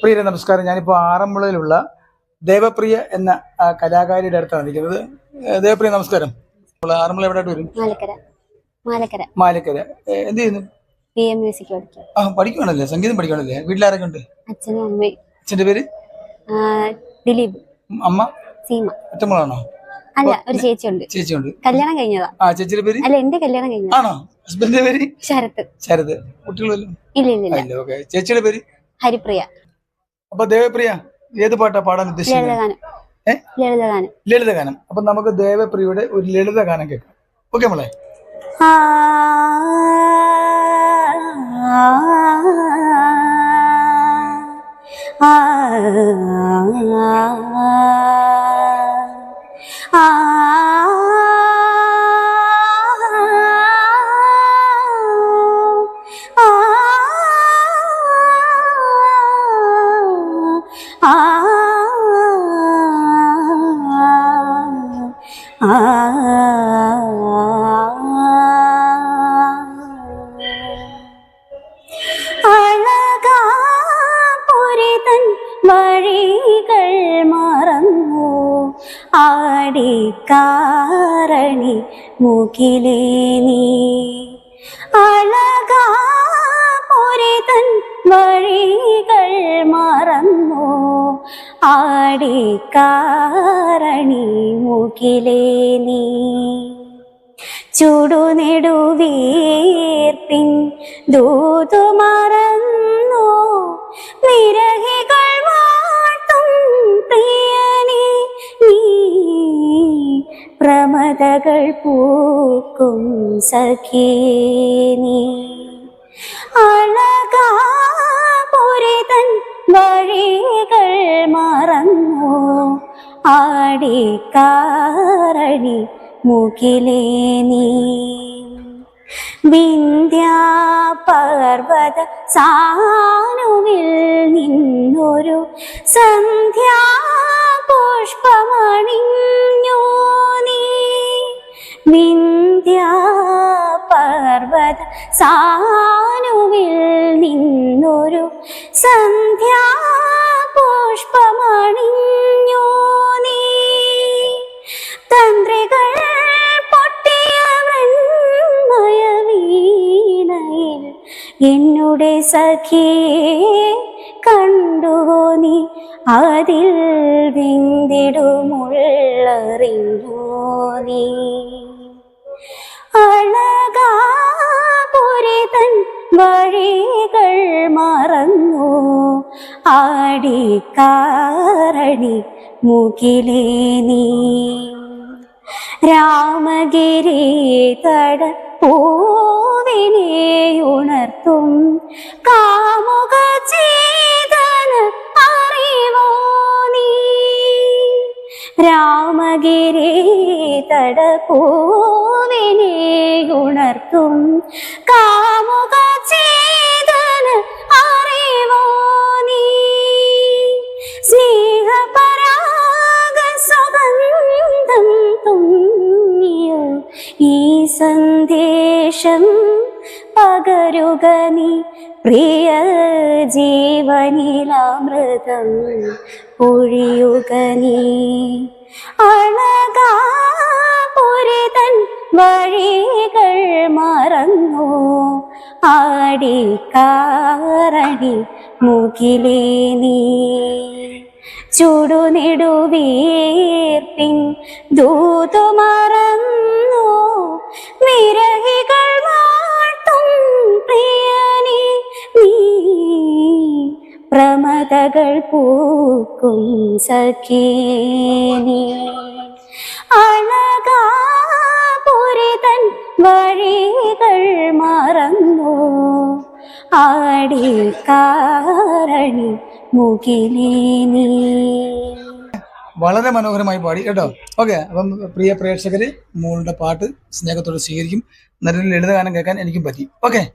പ്രിയരെ നമസ്കാരം. ഞാനിപ്പോൾ ആറന്മുളയിലുള്ള ദേവപ്രിയ എന്ന കലാകാരിയുടെ അടുത്താണ് നിൽക്കുന്നത്. ദേവപ്രിയ നമസ്കാരം. ആറന്മുള എവിടെയായിട്ട് വരും? മാലക്കര. മാലക്കര. എന്ത് ചെയ്യുന്നു? ആ പഠിക്കുവാണല്ലേ? സംഗീതം പഠിക്കുവാണല്ലേ? വീട്ടിലാരൊക്കെ ഉണ്ട് അച്ഛനും അമ്മയും. അച്ഛന്റെ പേര്? ദിലീപ്. അമ്മ? സീമ. ഒറ്റമ്മളാണോ അല്ല ഒരു ചേച്ചിയുണ്ട്. ചേച്ചിയുണ്ട്. കല്യാണം കഴിഞ്ഞതാ. ആ ചേച്ചിയുടെ പേര്? അല്ല എന്റെ കല്യാണം കഴിഞ്ഞതാ. ആണോ? ഹസ്ബൻഡിന്റെ പേര്? ശരത്. ശരത്. കുട്ടികളല്ലോ ഇല്ല ഇല്ല ഓക്കെ. ചേച്ചിയുടെ പേര്? ഹരിപ്രിയ. അപ്പൊ ദേവപ്രിയ ഏത് പാട്ടാ പാടാൻ ഉദ്ദേശിക്കുന്നത് ലളിതഗാനം? ലളിതഗാനം അപ്പൊ നമുക്ക് ദേവപ്രിയയുടെ ഒരു ലളിതഗാനം കേൾക്കാം ഓക്കെ മോളെ ആ, ആ, ആ, ആടിക്കാരണി മുഖിലേ നീ. അഴകാപുരിതൻ വഴികൾ മറന്നു. ആടിക്കാരണി മുഖിലേ നീ. ചുടുനെടുവീർപ്പിൻ ദൂതു മറന്നു വിരഹികൾ പ്രമദകൾ പൂക്കും സഖീനി. അളകാപുരിതൻ വഴികൾ മറന്നു. ആടിക്കാരണി മുകിലേ നീ. വിന്ധ്യാപർവത സാനുവിൽ നിന്നൊരു സന്ധ്യാ പുഷ്പമണിഞ്ഞു നീ. വിന്ധ്യാപർവത സാനുവിൽ നിന്നൊരു സന്ധ്യാ പുഷ്പമണിഞ്ഞു നീ? തന്ത്രികൾ പൊട്ടിയ മൃന്മയ വീണയിൽ എന്നുടെ സഖിയെ കണ്ടുവോ നീ? അതിൽ വിന്തിടുമുള്ളറിഞ്ഞോ നീ? അഴകാപുരിതൻ വഴികൾ മറന്നു. ആടിക്കാരണി മുകിലേ നീ. രാമഗിരി തട പൂവിനെ കാമുക ചേതന അറിവോ നീ? രാമഗിരി തട പൂവിനെ ഉണർത്തും. കാമുക ചേതന അറിവോ നീ? സ്നേഹപരാഗ സുഗന്ധം തുന്നിയ ഈ സന്ദേശം പകരുക നീ. പ്രിയ ജീവനിലാമൃതം പൊഴിയുക നീ. അഴകാപുരിതൻ വഴികൾ മറന്നു. ആടിക്കാരണി മുകിലേ നീ. ചുടുനിടുവീർപ്പിൻ ദൂതു മറന്നു. വിരഹികൾ മാട്ടും പ്രിയനി നീ. പ്രമതകൾ പൂക്കും സഖീനി. അഴകാപുരിതൻ വഴികൾ മറന്നു. ആടിക്കാരണി മുകിലേ നീ. വളരെ മനോഹരമായി പാടി കേട്ടോ? ഓക്കെ അപ്പം പ്രിയ പ്രേക്ഷകര് മോളുടെ പാട്ട് സ്നേഹത്തോടെ സ്വീകരിക്കും. നല്ലൊരു ലളിതഗാനം കേൾക്കാൻ എനിക്കും പറ്റി. ഓക്കെ.